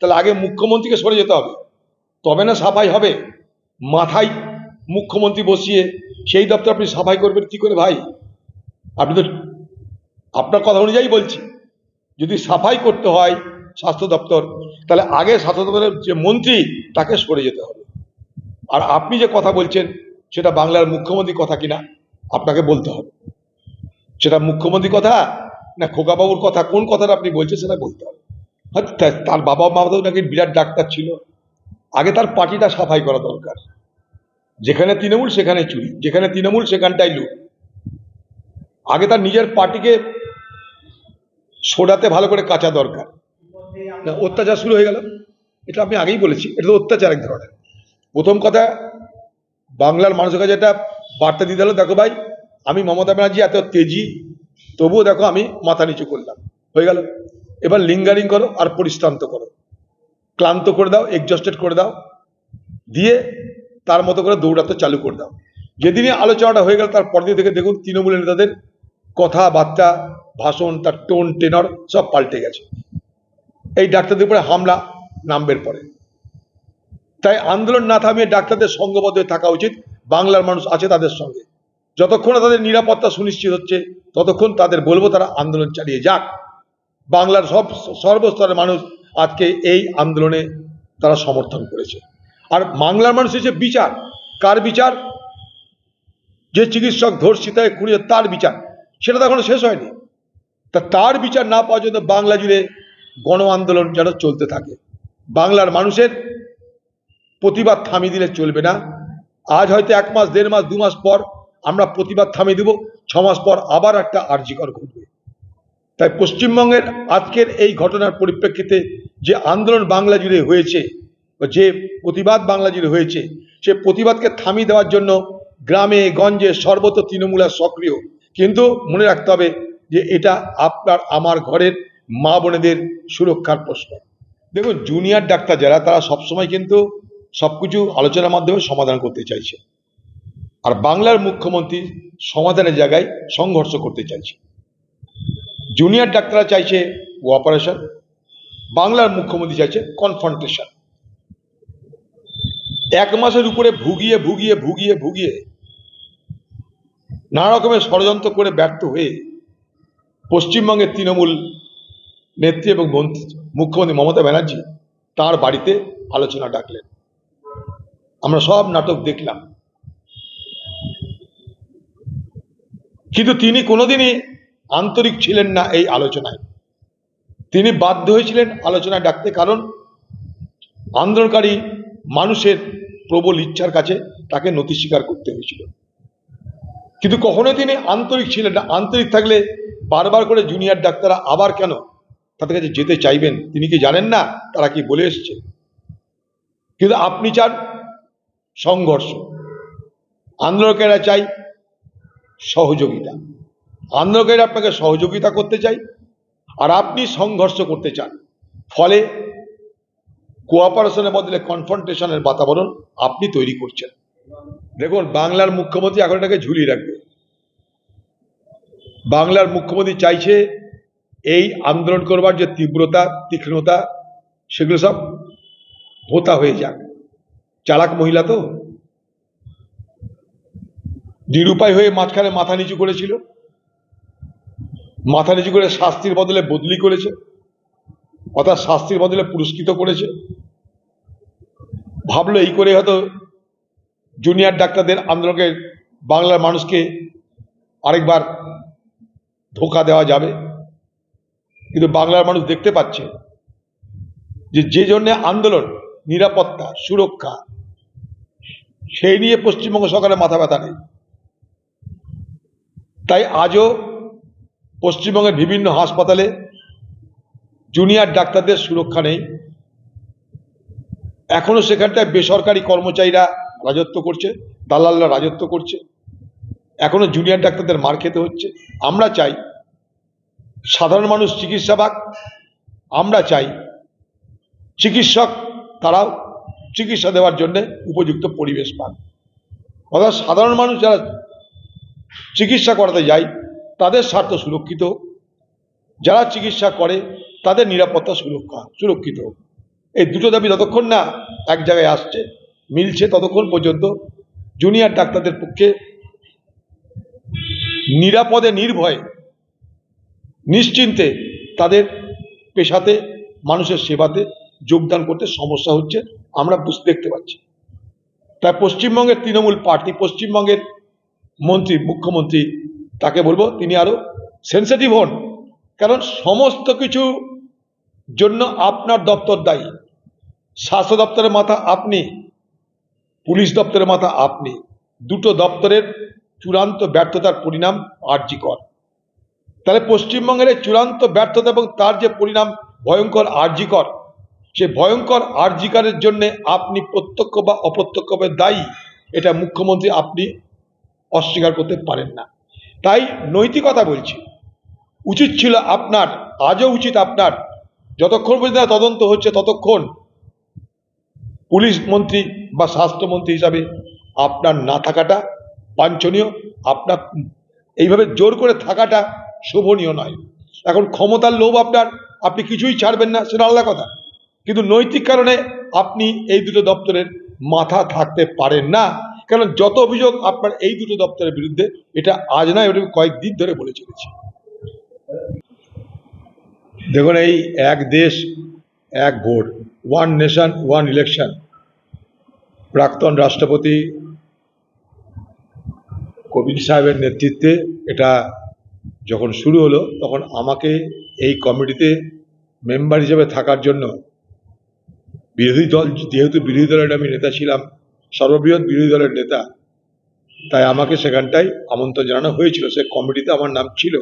তাহলে আগে মুখ্যমন্ত্রীকে সরে যেতে হবে। তবে না সাফাই হবে? মাথায় মুখ্যমন্ত্রী বসিয়ে সেই দপ্তর আপনি সাফাই করবেন কি করে ভাই? আপনি তো আপনার কথা অনুযায়ী বলছি। যদি সাফাই করতে হয় স্বাস্থ্য দপ্তর, তাহলে আগে স্বাস্থ্য দপ্তরের যে মন্ত্রী, তাকে সরে যেতে হবে। আর আপনি যে কথা বলছেন, সেটা বাংলার মুখ্যমন্ত্রী কথা কিনা, আপনাকে বলতে হবে। সেটা মুখ্যমন্ত্রী কথা না খোকাবাবুর কথা, কোন কথাটা আপনি বলছেন সেটা বলতে হবে। তার বাবা মা তো নাকি বিরাট ডাক্তার ছিল। আগে তার পার্টিটা সাফাই করা দরকার। যেখানে তৃণমূল সেখানে চুরি। যেখানে তৃণমূল সেখানটাই লুট। আগে তার নিজের পার্টিকে সোডাতে ভালো করে কাঁচা দরকার। অত্যাচার শুরু হয়ে গেল। এটা আমি আগেই বলেছি এটা তো অত্যাচার এক ধরনের। প্রথম কথা বাংলার মানুষের কাছে একটা বার্তা দিতে হলো দেখো ভাই আমি মমতা ব্যানার্জি এত তেজি তবুও দেখো আমি মাথা নিচু করলাম। হয়ে গেল। এবার লিঙ্গারিং করো আর পরিশ্রান্ত করো। ক্লান্ত করে দাও এক্সস্টেড করে দাও, দিয়ে তার মতো করে দৌড়াতে চালু করে দাও। যেদিনই আলোচনাটা হয়ে গেল, তার পরদিন থেকে দেখুন তৃণমূলের নেতাদের কথাবার্তা, ভাষণ, তার টোন টেনর সব পাল্টে গেছে। এই ডাক্তারদের উপরে হামলা নামবের পরে। তাই আন্দোলন না থামিয়ে ডাক্তারদের সঙ্গবদ্ধ থাকা উচিত। বাংলার মানুষ আছে তাদের সঙ্গে। যতক্ষণ তাদের নিরাপত্তা সুনিশ্চিত হচ্ছে, ততক্ষণ তাদের বলব তারা আন্দোলন চালিয়ে যাক। বাংলার সব সর্বস্তরের মানুষ আজকে এই আন্দোলনে তারা সমর্থন করেছে। আর বাংলার মানুষ হচ্ছে বিচার। কার বিচার? যে চিকিৎসক ধর্ষিতায় খুঁড়িয়ে তার বিচার। সেটা তো এখনও শেষ হয়নি। তা তার বিচার না পাওয়া পর্যন্ত বাংলা জুড়ে গণ আন্দোলন যেন চলতে থাকে। বাংলার মানুষের প্রতিবাদ থামিয়ে দিলে চলবে না। আজ হয়তো এক মাস, দেড় মাস, দু মাস পর আমরা প্রতিবাদ থামিয়ে দেব। ছ মাস পর আবার একটা আর্জিকর ঘটবে। তাই পশ্চিমবঙ্গের আজকের এই ঘটনার পরিপ্রেক্ষিতে যে আন্দোলন বাংলা জুড়ে হয়েছে যে প্রতিবাদ বাংলা জুড়ে হয়েছে, সে প্রতিবাদকে থামিয়ে দেওয়ার জন্য গ্রামে, গঞ্জে সর্বত্র তৃণমূল সক্রিয়। কিন্তু মনে রাখতে হবে যে এটা আপনার, আমার ঘরের মা বোনেদের সুরক্ষার প্রশ্ন। দেখুন জুনিয়র ডাক্তার যারা, তারা সবসময় কিন্তু সবকিছু আলোচনার মাধ্যমে সমাধান করতে চাইছে। আর বাংলার মুখ্যমন্ত্রী সমাধানের জায়গায় সংঘর্ষ করতে চাইছে। জুনিয়র ডাক্তাররা চাইছে কোঅপারেশন বাংলার মুখ্যমন্ত্রী চাইছে কনফ্রন্টেশন এক মাসের উপরে ভুগিয়ে ভুগিয়ে ভুগিয়ে ভুগিয়ে নানা রকমের ষড়যন্ত্র করে ব্যর্থ হয়ে পশ্চিমবঙ্গের তৃণমূল নেত্রী এবং মন্ত্রী মুখ্যমন্ত্রী মমতা ব্যানার্জি তার বাড়িতে আলোচনা ডাকলেন। আমরা সব নাটক দেখলাম। কিন্তু তিনি কোনোদিনই আন্তরিক ছিলেন না এই আলোচনায়। তিনি বাধ্য হয়েছিলেন আলোচনায় ডাকতে, কারণ আন্দোলনকারী মানুষের প্রবল ইচ্ছার কাছে তাকে নথি স্বীকার করতে হয়েছিল। কিন্তু কখনোই তিনি আন্তরিক ছিলেন না। আন্তরিক থাকলে বারবার করে জুনিয়র ডাক্তাররা আবার কেন তাদের কাছে যেতে চাইবেন? তিনি কি জানেন না? তারা কি বলে এসছে? কিন্তু আপনি চান সংঘর্ষ। আন্দোলনকারীরা চাই সহযোগিতা। আন্দোলনকারীরা আপনাকে সহযোগিতা করতে চাই, আর আপনি সংঘর্ষ করতে চান। ফলে কোঅপারেশনের বদলে কনফ্রন্টেশনের বাতাবরণ আপনি তৈরি করছেন। দেখুন, বাংলার মুখ্যমন্ত্রী এখন এটাকে ঝুলিয়ে রাখবে। বাংলার মুখ্যমন্ত্রী চাইছে এই আন্দোলন করবার যে তীব্রতা, তীক্ষ্ণতা, সেগুলো সব ভোতা হয়ে যাক। চালাক মহিলা তো। নিরুপায় হয়ে মাঝখানে মাথা নিচু করেছিল। মাথা নিচু করে শাস্তির বদলে বদলি করেছে, অর্থাৎ শাস্তির বদলে পুরস্কৃত করেছে। ভাবলো এই করে হয়তো জুনিয়র ডাক্তারদের আন্দোলনকে বাংলার মানুষকে আরেকবার ধোকা দেওয়া যাবে। কিন্তু বাংলার মানুষ দেখতে পাচ্ছে যে যে জন্যে আন্দোলন, নিরাপত্তা, সুরক্ষা, সেই নিয়ে পশ্চিমবঙ্গ সরকারের মাথা ব্যথা নেই। তাই আজও পশ্চিমবঙ্গের বিভিন্ন হাসপাতালে জুনিয়র ডাক্তারদের সুরক্ষা নেই। এখনও সেখানটায় বেসরকারি কর্মচারীরা রাজত্ব করছে, দালালরা রাজত্ব করছে। এখনও জুনিয়র ডাক্তারদের মার খেতে হচ্ছে। আমরা চাই সাধারণ মানুষ চিকিৎসা পাক, আমরা চাই চিকিৎসক তারাও চিকিৎসা দেওয়ার জন্য উপযুক্ত পরিবেশ পান অর্থাৎ সাধারণ মানুষ যারা চিকিৎসা করাতে যায় তাদের স্বার্থ সুরক্ষিত। যারা চিকিৎসা করে, তাদের নিরাপত্তা সুরক্ষা, সুরক্ষিত। এই দুটো দাবি যতক্ষণ না এক জায়গায় আসছে মিলছে ততক্ষণ পর্যন্ত জুনিয়র ডাক্তারদের পক্ষে নিরাপদে, নির্ভয়ে, নিশ্চিন্তে তাদের পেশাতে, মানুষের সেবাতে যোগদান করতে সমস্যা হচ্ছে, আমরা বুঝতে দেখতে পাচ্ছি তাই পশ্চিমবঙ্গের তৃণমূল পার্টি, পশ্চিমবঙ্গের মন্ত্রী, মুখ্যমন্ত্রী তাকে বলব তিনি আরও সেন্সিটিভ হন। কারণ সমস্ত কিছু জন্য আপনার দপ্তর দায়ী। স্বাস্থ্য দপ্তরের মাথা আপনি, পুলিশ দপ্তরের মাথা আপনি। দুটো দপ্তরের চূড়ান্ত ব্যর্থতার পরিণাম আর্যিকর তাহলে পশ্চিমবঙ্গের চূড়ান্ত ব্যর্থতা এবং তার যে পরিণাম ভয়ঙ্কর আর্যিকর সে ভয়ঙ্কর আর্যিকারের জন্য আপনি প্রত্যক্ষ বা অপ্রত্যক্ষভাবে দায়ী, এটা মুখ্যমন্ত্রী আপনি অস্বীকার করতে পারেন না। তাই নৈতিকতা বলছি। উচিত ছিল আপনার, আজও উচিত আপনার, যতক্ষণ পর্যন্ত তদন্ত হচ্ছে ততক্ষণ পুলিশ মন্ত্রী বা স্বাস্থ্যমন্ত্রী হিসাবে আপনার না থাকাটা বাঞ্ছনীয়, আপনার এইভাবে জোর করে থাকাটা শোভনীয় নয়। এখন ক্ষমতার লোভ আপনার, আপনি কিছুই ছাড়বেন না, সেটা আলাদা কথা। কিন্তু নৈতিক কারণে আপনি এই দুটো দপ্তরের মাথা থাকতে পারেন না। কারণ যত অভিযোগ আপনার এই দুটো দপ্তরের বিরুদ্ধে, এটা আজ নয় ওটা কয়েকদিন ধরে বলে চলেছি। দেখুন, এই এক দেশ, এক vote one nation one election প্রাক্তন রাষ্ট্রপতি কবির সাহেবের নেতৃত্বে এটা যখন শুরু হলো, তখন আমাকে এই কমিটিতে মেম্বার হিসেবে থাকার জন্য বিরোধী দল, যেহেতু বিরোধী দলের আমি নেতা ছিলাম সর্ববৃহৎ বিরোধী দলের নেতা। তাই আমাকে সেখানটায় আমন্ত্রণ জানানো হয়েছিল। সে কমিটিতে আমার নাম ছিল।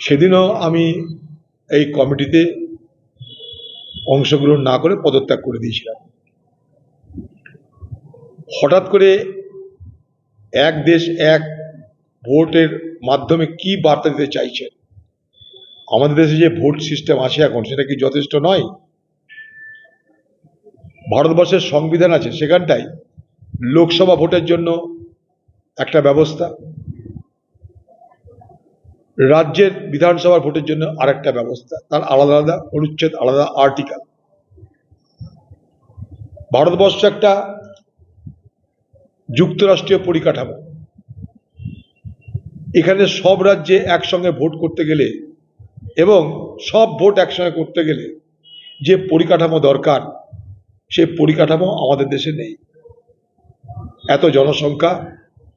সেদিনও আমি এই কমিটিতে অংশগ্রহণ না করে পদত্যাগ করে দিয়েছিলাম। হঠাৎ করে এক দেশ এক ভোটের মাধ্যমে কি বার্তা দিতে চাইছেন আমাদের দেশে যে ভোট সিস্টেম আছে এখন, সেটা কি যথেষ্ট নয়? ভারতবর্ষের সংবিধান আছে সেখানটায় লোকসভা ভোটের জন্য একটা ব্যবস্থা, রাজ্যের বিধানসভার ভোটের জন্য আরেকটা ব্যবস্থা, তার আলাদা আলাদা অনুচ্ছেদ, আলাদা আর্টিকেল। ভারতবর্ষ একটা যুক্তরাষ্ট্রীয় পরিকাঠামো। এখানে সব রাজ্যে একসঙ্গে ভোট করতে গেলে এবং সব ভোট একসঙ্গে করতে গেলে যে পরিকাঠামো দরকার সে পরিকাঠামো আমাদের দেশে নেই। এত জনসংখ্যা,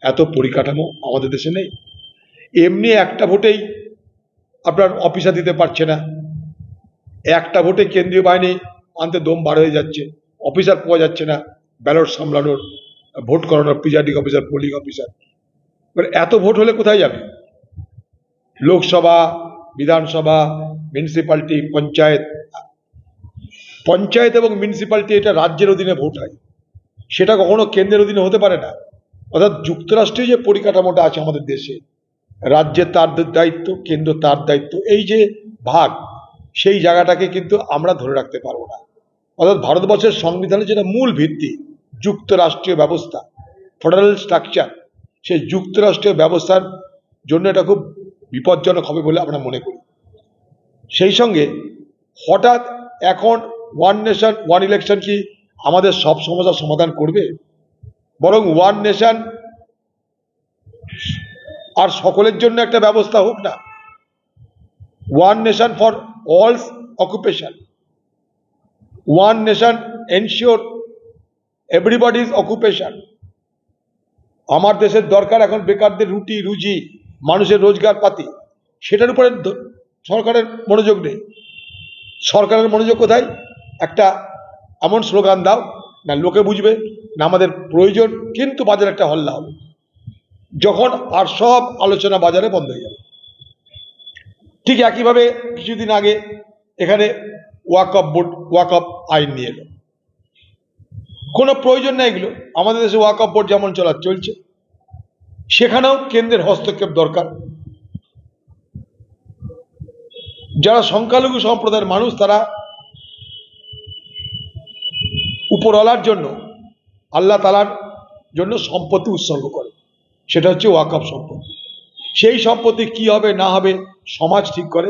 এত পরিকাঠামো আমাদের দেশে নেই। এমনি একটা ভোটেই আপনার অফিসার দিতে পারছে না। একটা ভোটে কেন্দ্রীয় বাহিনী আনতে দম বার হয়ে যাচ্ছে। অফিসার পাওয়া যাচ্ছে না। ব্যালট সামলানোর, ভোট করানোর প্রিজাইডিং অফিসার পোলিং অফিসার এবার এত ভোট হলে কোথায় যাবে? লোকসভা, বিধানসভা মিউনিসিপ্যালিটি পঞ্চায়েত পঞ্চায়েত এবং মিউনিসিপ্যালিটি এটা রাজ্যের অধীনে ভোট হয়। সেটা কখনো কেন্দ্রের অধীনে হতে পারে না। অর্থাৎ যুক্তরাষ্ট্রীয় যে পরিকাঠামোটা আছে আমাদের দেশে, রাজ্যের তার দায়িত্ব, কেন্দ্র তার দায়িত্ব, এই যে ভাগ, সেই জায়গাটাকে কিন্তু আমরা ধরে রাখতে পারব না। অর্থাৎ ভারতবর্ষের সংবিধানের যেটা মূল ভিত্তি, যুক্তরাষ্ট্রীয় ব্যবস্থা, ফেডারেল স্ট্রাকচার, সেই যুক্তরাষ্ট্রীয় ব্যবস্থার জন্য এটা খুব বিপজ্জনক হবে বলে আমরা মনে করি। সেই সঙ্গে হঠাৎ এখন ওয়ান নেশন ওয়ান ইলেকশন কি আমাদের সব সমস্যার সমাধান করবে? বরং ওয়ান নেশন আর সকলের জন্য একটা ব্যবস্থা হোক না। One nation for all occupation one nation ensure everybody's occupation আমার দেশের দরকার এখন বেকারদের রুটি, রুজি, মানুষের রোজগার পাতি সেটার উপরে সরকারের মনোযোগ নেই। সরকারের মনোযোগ কোথায়? একটা এমন স্লোগান দাও, না লোকে বুঝবে, না আমাদের প্রয়োজন, কিন্তু বাজারে একটা হল্লা হবে। যখন আর সব আলোচনা বাজারে বন্ধ হয়ে যাবে। ঠিক একইভাবে কিছুদিন আগে এখানে ওয়াকআপ বোর্ড ওয়াকআপ আইন নিয়ে এলো। কোনো প্রয়োজন নেই এগুলো। আমাদের দেশে ওয়াকআপ বোর্ড যেমন চলা, চলছে। সেখানেও কেন্দ্রের হস্তক্ষেপ দরকার। যারা সংখ্যালঘু সম্প্রদায়ের মানুষ, তারা উপরওয়ালার জন্য, আল্লাহ তালার জন্য সম্পত্তি উৎসর্গ করে। সেটা হচ্ছে ওয়াকআপ সম্পত্তি। সেই সম্পত্তি কি হবে, না হবে, সমাজ ঠিক করে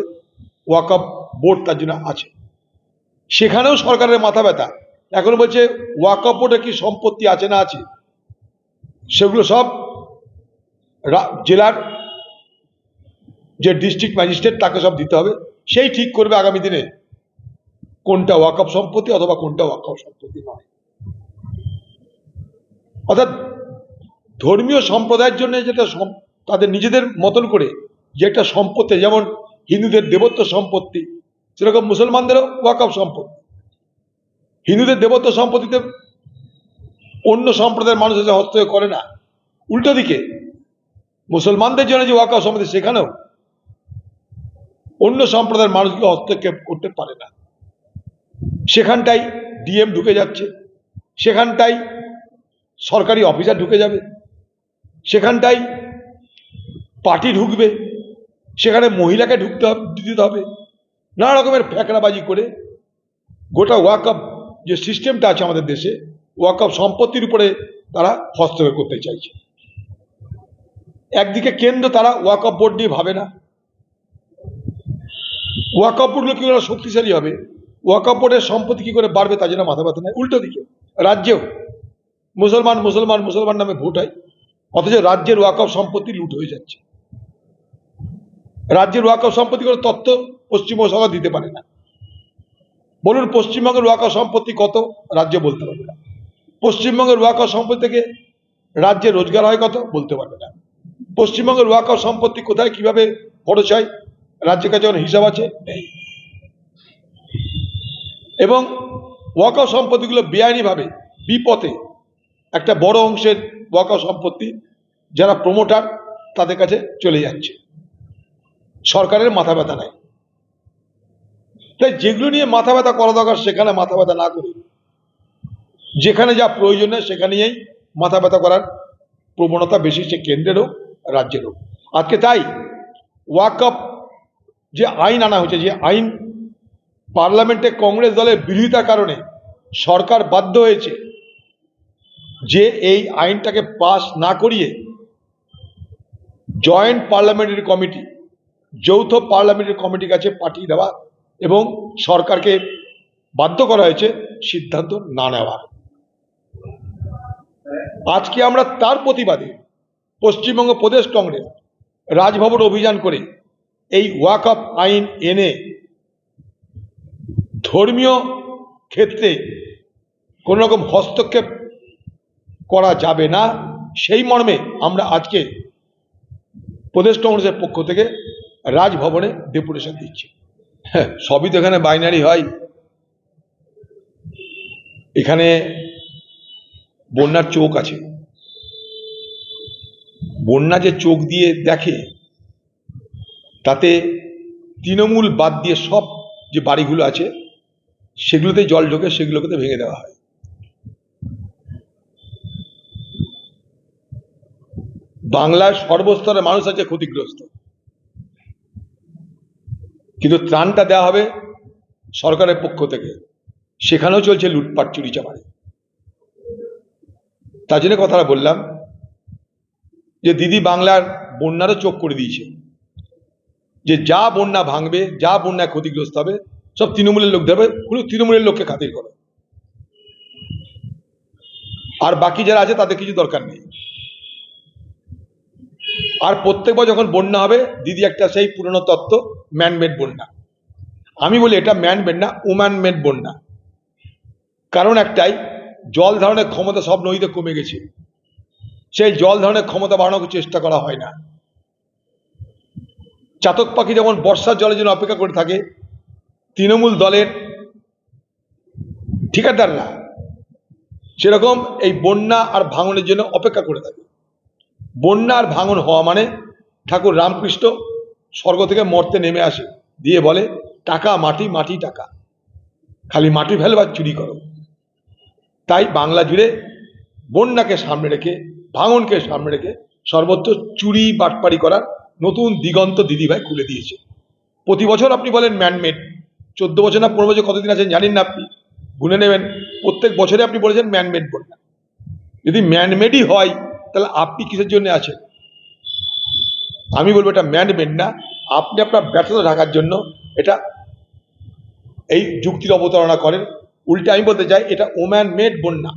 ওয়াকআপ বোর্ড তার জন্য আছে। সেখানেও সরকারের মাথা ব্যথা। এখন বলছে ওয়াকফ বোর্ডে কি সম্পত্তি আছে না আছে? সেগুলো সব জেলার যে ডিস্ট্রিক্ট ম্যাজিস্ট্রেট তাকে সব দিতে হবে। সেই ঠিক করবে আগামী দিনে। কোনটা ওয়াকফ সম্পত্তি অথবা কোনটা ওয়াকফ সম্পত্তি নয়। অর্থাৎ ধর্মীয় সম্প্রদায়ের জন্য যেটা তাদের নিজেদের মতন করে যে একটা সম্পত্তি, যেমন হিন্দুদের দেবত্ব সম্পত্তি, সেরকম মুসলমানদেরও ওয়াকফ সম্পত্তি। হিন্দুদের দেবত্ব সম্পত্তিতে অন্য সম্প্রদায়ের মানুষ এসে হস্তক্ষেপ করে না। উল্টো দিকে, মুসলমানদের জন্য যে ওয়াকফ সম্পত্তি, সেখানেও অন্য সম্প্রদায়ের মানুষগুলো হস্তক্ষেপ করতে পারে না। সেখানটাই ডিএম ঢুকে যাচ্ছে, সেখানটাই সরকারি অফিসার ঢুকে যাবে, সেখানটাই পার্টি ঢুকবে, সেখানে মহিলাকে ঢুকতে হবে, দিতে হবে, নানা রকমের ফ্যাকড়াবাজি করে গোটা ওয়াকআপ যে সিস্টেমটা আছে আমাদের দেশে ওয়াকআপ সম্পত্তির উপরে তারা হস্তক্ষেপ করতে চাইছে। একদিকে কেন্দ্র তারা ওয়াকআপ বোর্ড নিয়ে ভাবে না। ওয়াকআপ বোর্ডগুলো কি শক্তিশালী হবে। ওয়াকআপ বোর্ডের সম্পত্তি কি করে বাড়বে তা জন্য মাথা ব্যথা নেই? উল্টো দিকে, রাজ্যেও মুসলমান মুসলমান মুসলমান নামে ভোট হয়, অথচ রাজ্যের ওয়াকফ সম্পত্তি লুট হয়ে যাচ্ছে। রাজ্যের ওয়াকফ সম্পত্তি করে তথ্য পশ্চিমবঙ্গ সরকার দিতে পারে না। বলুন, পশ্চিমবঙ্গের ওয়াকফ সম্পত্তি কত, রাজ্য বলতে পারবে না। পশ্চিমবঙ্গের ওয়াকফ সম্পত্তি থেকে রাজ্যে রোজগার হয় কত, বলতে পারবে না। পশ্চিমবঙ্গের ওয়াকফ সম্পত্তি কোথায়, কীভাবে খরচ হয়, রাজ্যের কাছে হিসাব আছে? নেই। এবং ওয়াকফ সম্পত্তিগুলো বেআইনিভাবে বিপথে একটা বড় অংশের ওয়াকফ সম্পত্তি যারা প্রমোটার তাদের কাছে চলে যাচ্ছে। সরকারের মাথা ব্যথা নাই। তাই যেগুলো নিয়ে মাথা ব্যথা করা দরকার সেখানে মাথা ব্যথা না করে। যেখানে যা প্রয়োজন নেই সেখানেই মাথা ব্যথা করার প্রবণতা বেশি সে কেন্দ্রেরও রাজ্যেরও আজকে তাই ওয়াকআপ যে আইন আনা হয়েছে, যে আইন পার্লামেন্টে কংগ্রেস দলের বিরোধিতার কারণে সরকার বাধ্য হয়েছে যে এই আইনটাকে পাশ না করিয়ে জয়েন্ট পার্লামেন্টারি কমিটি, যৌথ পার্লামেন্টারি কমিটির কাছে পাঠিয়ে দেওয়া এবং সরকারকে বাধ্য করা হয়েছে সিদ্ধান্ত না নেওয়ার। আজকে আমরা তার প্রতিবাদে পশ্চিমবঙ্গ প্রদেশ কংগ্রেস রাজভবন অভিযান করে এই ওয়াকআপ আইন এনে ধর্মীয় ক্ষেত্রে কোনো রকম হস্তক্ষেপ করা যাবে না। সেই মর্মে আমরা আজকে প্রদেশ কংগ্রেসের পক্ষ থেকে রাজভবনে ডেপুটেশন দিচ্ছি। হ্যাঁ সবই তো এখানে বাইনারি হয়। এখানে বন্যার চোখ আছে। বন্যা যে চোখ দিয়ে দেখে, তাতে তৃণমূল বাদ দিয়ে সব যে বাড়িগুলো আছে সেগুলোতে জল ঢোকে, সেগুলোকে ভেঙে দেওয়া হয়। বাংলার সর্বস্তরের মানুষ আছে ক্ষতিগ্রস্ত। কিন্তু ত্রাণটা দেওয়া হবে সরকারের পক্ষ থেকে। সেখানেও চলছে লুটপাট চুরি চামারি তার জন্য কথাটা বললাম যে, দিদি বাংলার বন্যারও চোখ করে দিয়েছে। যে, যা বন্যা ভাঙবে, যা বন্যায় ক্ষতিগ্রস্ত হবে সব তৃণমূলের লোক ধরবে পুরো তৃণমূলের লোককে খাতির করো। আর বাকি যারা আছে, তাদের কিছু দরকার নেই। আর প্রত্যেকবার যখন বন্যা হবে, দিদি একটা সেই পুরনো তত্ত্ব ম্যানমেড বন্যা। আমি বলি, এটা ম্যানমেড না ওম্যান মেড বন্যা। কারণ একটাই, জল ধারণের ক্ষমতা সব নদীতে কমে গেছে। সেই জল ধারণের ক্ষমতা বাড়ানোর চেষ্টা করা হয় না। চাতক পাখি যেমন বর্ষার জলের জন্য অপেক্ষা করে থাকে তৃণমূল দলের ঠিকাদাররা সেরকম এই বন্যা আর ভাঙনের জন্য অপেক্ষা করে থাকে। বন্যা আর ভাঙন হওয়া মানে ঠাকুর রামকৃষ্ণ স্বর্গ থেকে মর্তে নেমে আসে, দিয়ে বলে, টাকা, মাটি মাটি, টাকা। খালি মাটি ফেলবার চুরি করো। তাই বাংলা জুড়ে বন্যাকে সামনে রেখে, ভাঙনকে সামনে রেখে সর্বত্র চুরি বাটপাড়ি করার নতুন দিগন্ত দিদিভাই খুলে দিয়েছে। প্রতি বছর আপনি বলেন ম্যানমেড চোদ্দ বছর না পনেরো বছর কতদিন আছেন জানেন না আপনি? গুনে নেবেন। প্রত্যেক বছরে আপনি বলেছেন ম্যানমেড বন্যা যদি ম্যানমেডই হয়, তাহলে আপনি কিসের জন্য আছেন? আমি বলব এটা ম্যানমেড না। আপনি আপনার ব্যর্থতা ঢাকার জন্য এটা এই যুক্তির অবতারণা করেন। উল্টে আমি বলতে চাই, এটা ওম্যান মেড বন্যা।